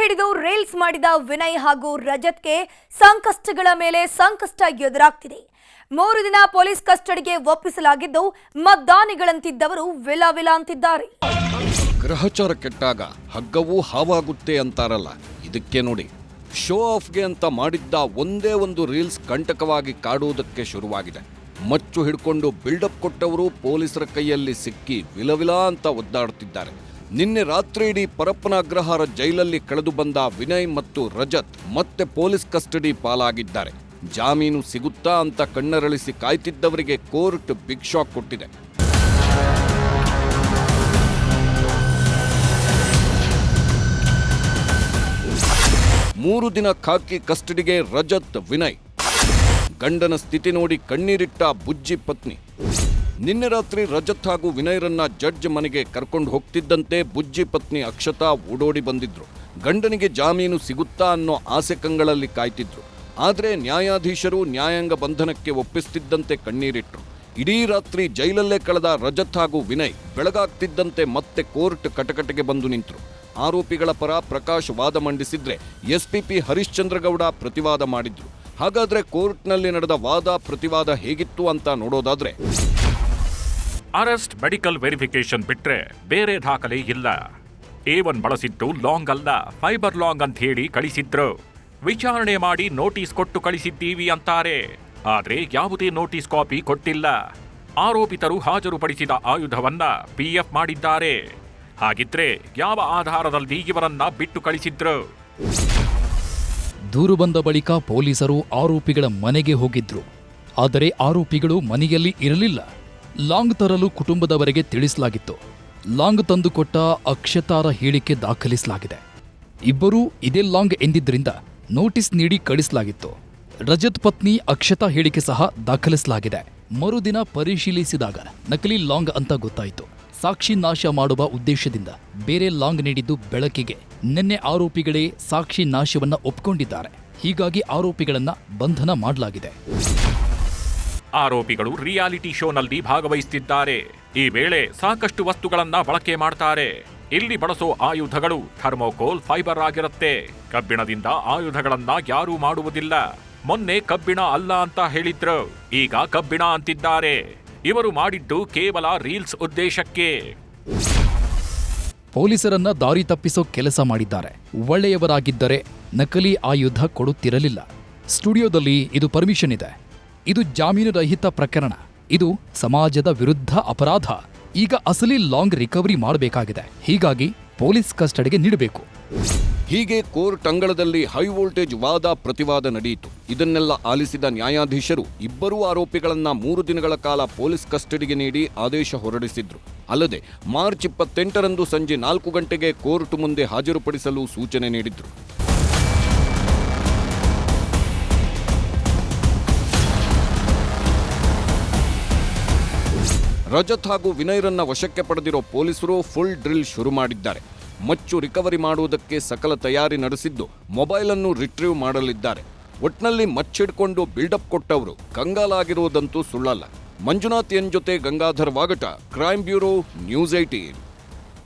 ಹಿಡಿದು ರೀಲ್ಸ್ ಮಾಡಿದ ವಿನಯ್ ಹಾಗೂ ರಜತ್ಗೆ ಸಂಕಷ್ಟಗಳ ಮೇಲೆ ಸಂಕಷ್ಟ ಎದುರಾಗ್ತಿದೆ. ಮೂರು ದಿನ ಪೊಲೀಸ್ ಕಸ್ಟಡಿಗೆ ಒಪ್ಪಿಸಲಾಗಿದ್ದು, ಮದ್ದಾನಿಗಳಂತಿದ್ದವರು ವಿಲ ವಿಲ ಅಂತಿದ್ದಾರೆ. ಗ್ರಹಚಾರ ಕೆಟ್ಟಾಗ ಹಗ್ಗವೂ ಹಾವಾಗುತ್ತೆ ಅಂತಾರಲ್ಲ, ಇದಕ್ಕೆ ನೋಡಿ. ಶೋ ಆಫ್ಗೆ ಅಂತ ಮಾಡಿದ್ದ ಒಂದೇ ಒಂದು ರೀಲ್ಸ್ ಕಂಟಕವಾಗಿ ಕಾಡುವುದಕ್ಕೆ ಶುರುವಾಗಿದೆ. ಮಚ್ಚು ಹಿಡ್ಕೊಂಡು ಬಿಲ್ಡಪ್ ಕೊಟ್ಟವರು ಪೊಲೀಸರ ಕೈಯಲ್ಲಿ ಸಿಕ್ಕಿ ವಿಲವಿಲ ಅಂತ ಒದ್ದಾಡುತ್ತಿದ್ದಾರೆ ನಿನ್ನೆ ರಾತ್ರಿ ಇಡೀ ಪರಪ್ಪನ ಅಗ್ರಹಾರ ಜೈಲಲ್ಲಿ ಕಳೆದು ಬಂದ ವಿನಯ್ ಮತ್ತು ರಜತ್ ಮತ್ತೆ ಪೊಲೀಸ್ ಕಸ್ಟಡಿ ಪಾಲಾಗಿದ್ದಾರೆ. ಜಾಮೀನು ಸಿಗುತ್ತಾ ಅಂತ ಕಣ್ಣರಳಿಸಿ ಕಾಯ್ತಿದ್ದವರಿಗೆ ಕೋರ್ಟ್ ಬಿಗ್ ಶಾಕ್ ಕೊಟ್ಟಿದೆ. ಮೂರು ದಿನ ಖಾಕಿ ಕಸ್ಟಡಿಗೆ ರಜತ್, ವಿನಯ್. ಗಂಡನ ಸ್ಥಿತಿ ನೋಡಿ ಕಣ್ಣೀರಿಟ್ಟ ಬುಜ್ಜಿ ಪತ್ನಿ. ನಿನ್ನೆ ರಾತ್ರಿ ರಜತ್ ಹಾಗೂ ವಿನಯ್ರನ್ನ ಜಡ್ಜ್ ಮನೆಗೆ ಕರ್ಕೊಂಡು ಹೋಗ್ತಿದ್ದಂತೆ ಬುಜ್ಜಿ ಪತ್ನಿ ಅಕ್ಷತಾ ಓಡೋಡಿ ಬಂದಿದ್ರು. ಗಂಡನಿಗೆ ಜಾಮೀನು ಸಿಗುತ್ತಾ ಅನ್ನೋ ಆಸೆ ಕಂಗಳಲ್ಲಿ ಕಾಯ್ತಿದ್ರು. ಆದರೆ ನ್ಯಾಯಾಧೀಶರು ನ್ಯಾಯಾಂಗ ಬಂಧನಕ್ಕೆ ಒಪ್ಪಿಸ್ತಿದ್ದಂತೆ ಕಣ್ಣೀರಿಟ್ರು. ಇಡೀ ರಾತ್ರಿ ಜೈಲಲ್ಲೇ ಕಳೆದ ರಜತ್ ಹಾಗೂ ವಿನಯ್ ಬೆಳಗಾಗ್ತಿದ್ದಂತೆ ಮತ್ತೆ ಕೋರ್ಟ್ ಕಟಕಟೆಗೆ ಬಂದು ನಿಂತರು. ಆರೋಪಿಗಳ ಪರ ಪ್ರಕಾಶ್ ವಾದ ಮಂಡಿಸಿದ್ರೆ ಎಸ್ಪಿಪಿ ಹರಿಶ್ಚಂದ್ರಗೌಡ ಪ್ರತಿವಾದ ಮಾಡಿದ್ರು. ಹಾಗಾದ್ರೆ ಕೋರ್ಟ್ನಲ್ಲಿ ನಡೆದ ವಾದ ಪ್ರತಿವಾದ ಹೇಗಿತ್ತು ಅಂತ ನೋಡೋದಾದ್ರೆ ಅರೆಸ್ಟ್ ಮೆಡಿಕಲ್ ವೆರಿಫಿಕೇಶನ್ ಬಿಟ್ರೆ ಬೇರೆ ದಾಖಲೆ ಇಲ್ಲ. ಎ ಒನ್ ಬಳಸಿದ್ದು ಲಾಂಗ್ ಅಲ್ಲ ಫೈಬರ್ ಲಾಂಗ್ ಅಂತ ಹೇಳಿ ಕಳಿಸಿದ್ರು. ವಿಚಾರಣೆ ಮಾಡಿ ನೋಟಿಸ್ ಕೊಟ್ಟು ಕಳಿಸಿದ್ದೀವಿ ಅಂತಾರೆ. ಆದರೆ ಯಾವುದೇ ನೋಟಿಸ್ ಕಾಪಿ ಕೊಟ್ಟಿಲ್ಲ. ಆರೋಪಿತರು ಹಾಜರುಪಡಿಸಿದ ಆಯುಧವನ್ನ ಪಿಎಫ್ ಮಾಡಿದ್ದಾರೆ. ಹಾಗಿದ್ರೆ ಯಾವ ಆಧಾರದಲ್ಲಿ ಇವರನ್ನ ಬಿಟ್ಟು ಕಳಿಸಿದ್ರು? ದೂರು ಬಂದ ಬಳಿಕ ಪೊಲೀಸರು ಆರೋಪಿಗಳ ಮನೆಗೆ ಹೋಗಿದ್ರು. ಆದರೆ ಆರೋಪಿಗಳು ಮನೆಯಲ್ಲಿ ಇರಲಿಲ್ಲ. ಲಾಂಗ್ ತರಲು ಕುಟುಂಬದವರಿಗೆ ತಿಳಿಸಲಾಗಿತ್ತು. ಲಾಂಗ್ ತಂದುಕೊಟ್ಟ ಅಕ್ಷತಾರ ಹೇಳಿಕೆ ದಾಖಲಿಸಲಾಗಿದೆ. ಇಬ್ಬರೂ ಇದೇ ಲಾಂಗ್ ಎಂದಿದ್ದರಿಂದ ನೋಟಿಸ್ ನೀಡಿ ಕಳಿಸಲಾಗಿತ್ತು. ರಜತ್ ಪತ್ನಿ ಅಕ್ಷತಾ ಹೇಳಿಕೆ ಸಹ ದಾಖಲಿಸಲಾಗಿದೆ. ಮರುದಿನ ಪರಿಶೀಲಿಸಿದಾಗ ನಕಲಿ ಲಾಂಗ್ ಅಂತ ಗೊತ್ತಾಯಿತು. ಸಾಕ್ಷಿ ನಾಶ ಮಾಡುವ ಉದ್ದೇಶದಿಂದ ಬೇರೆ ಲಾಂಗ್ ನೀಡಿದ್ದು ಬೆಳಕಿಗೆ. ನಿನ್ನೆ ಆರೋಪಿಗಳೇ ಸಾಕ್ಷಿ ನಾಶವನ್ನ ಒಪ್ಕೊಂಡಿದ್ದಾರೆ. ಹೀಗಾಗಿ ಆರೋಪಿಗಳನ್ನ ಬಂಧನ ಮಾಡಲಾಗಿದೆ. ಆರೋಪಿಗಳು ರಿಯಾಲಿಟಿ ಶೋನಲ್ಲಿ ಭಾಗವಹಿಸುತ್ತಿದ್ದಾರೆ ಈ ವೇಳೆ ಸಾಕಷ್ಟು ವಸ್ತುಗಳನ್ನ ಬಳಕೆ ಮಾಡ್ತಾರೆ. ಇಲ್ಲಿ ಬಳಸೋ ಆಯುಧಗಳು ಥರ್ಮೋಕೋಲ್, ಫೈಬರ್ ಆಗಿರುತ್ತೆ. ಕಬ್ಬಿಣದಿಂದ ಆಯುಧಗಳನ್ನ ಯಾರೂ ಮಾಡುವುದಿಲ್ಲ. ಮೊನ್ನೆ ಕಬ್ಬಿಣ ಅಲ್ಲ ಅಂತ ಹೇಳಿದ್ರು. ಈಗ ಕಬ್ಬಿಣ ಅಂತಿದ್ದಾರೆ. ಇವರು ಮಾಡಿದ್ದು ಕೇವಲ ರೀಲ್ಸ್ ಉದ್ದೇಶಕ್ಕೆ. ಪೊಲೀಸರನ್ನ ದಾರಿ ತಪ್ಪಿಸೋ ಕೆಲಸ ಮಾಡಿದ್ದಾರೆ. ಒಳ್ಳೆಯವರಾಗಿದ್ದರೆ ನಕಲಿ ಆಯುಧ ಕೊಡುತ್ತಿರಲಿಲ್ಲ. ಸ್ಟುಡಿಯೋದಲ್ಲಿ ಇದು ಪರ್ಮಿಷನ್ ಇದೆ. ಇದು ಜಾಮೀನು ರಹಿತ ಪ್ರಕರಣ. ಇದು ಸಮಾಜದ ವಿರುದ್ಧ ಅಪರಾಧ. ಈಗ ಅಸಲಿ ಲಾಂಗ್ ರಿಕವರಿ ಮಾಡಬೇಕಾಗಿದೆ. ಹೀಗಾಗಿ ಪೊಲೀಸ್ ಕಸ್ಟಡಿಗೆ ನೀಡಬೇಕು. ಹೀಗೆ ಕೋರ್ಟ್ ಅಂಗಳದಲ್ಲಿ ಹೈ ವೋಲ್ಟೇಜ್ ವಾದ ಪ್ರತಿವಾದ ನಡೆಯಿತು. ಇದನ್ನೆಲ್ಲ ಆಲಿಸಿದ ನ್ಯಾಯಾಧೀಶರು ಇಬ್ಬರೂ ಆರೋಪಿಗಳನ್ನ ಮೂರು ದಿನಗಳ ಕಾಲ ಪೊಲೀಸ್ ಕಸ್ಟಡಿಗೆ ನೀಡಿ ಆದೇಶ ಹೊರಡಿಸಿದ್ರು. ಅಲ್ಲದೆ ಮಾರ್ಚ್ ಇಪ್ಪತ್ತೆಂಟರಂದು ಸಂಜೆ ನಾಲ್ಕು ಗಂಟೆಗೆ ಕೋರ್ಟ್ ಮುಂದೆ ಹಾಜರುಪಡಿಸಲು ಸೂಚನೆ ನೀಡಿದ್ರು. ರಜತ್ ಹಾಗೂ ವಿನಯ್ರನ್ನ ವಶಕ್ಕೆ ಪಡೆದಿರೋ ಪೊಲೀಸರು ಫುಲ್ ಡ್ರಿಲ್ ಶುರು ಮಾಡಿದ್ದಾರೆ. ಮಚ್ಚು ರಿಕವರಿ ಮಾಡುವುದಕ್ಕೆ ಸಕಲ ತಯಾರಿ ನಡೆಸಿದ್ದು ಮೊಬೈಲ್ ಅನ್ನು ರಿಟ್ರೀವ್ ಮಾಡಲಿದ್ದಾರೆ. ಒಟ್ನಲ್ಲಿ ಮಚ್ಚಿಡ್ಕೊಂಡು ಬಿಲ್ಡಪ್ ಕೊಟ್ಟವರು ಕಂಗಾಲಾಗಿರುವುದಂತೂ ಸುಳ್ಳಲ್ಲ. ಮಂಜುನಾಥ್ ಎನ್ ಜೊತೆ ಗಂಗಾಧರ್ ವಾಗಟ, ಕ್ರೈಮ್ ಬ್ಯೂರೋ, ನ್ಯೂಸ್ ಏಟೀನ್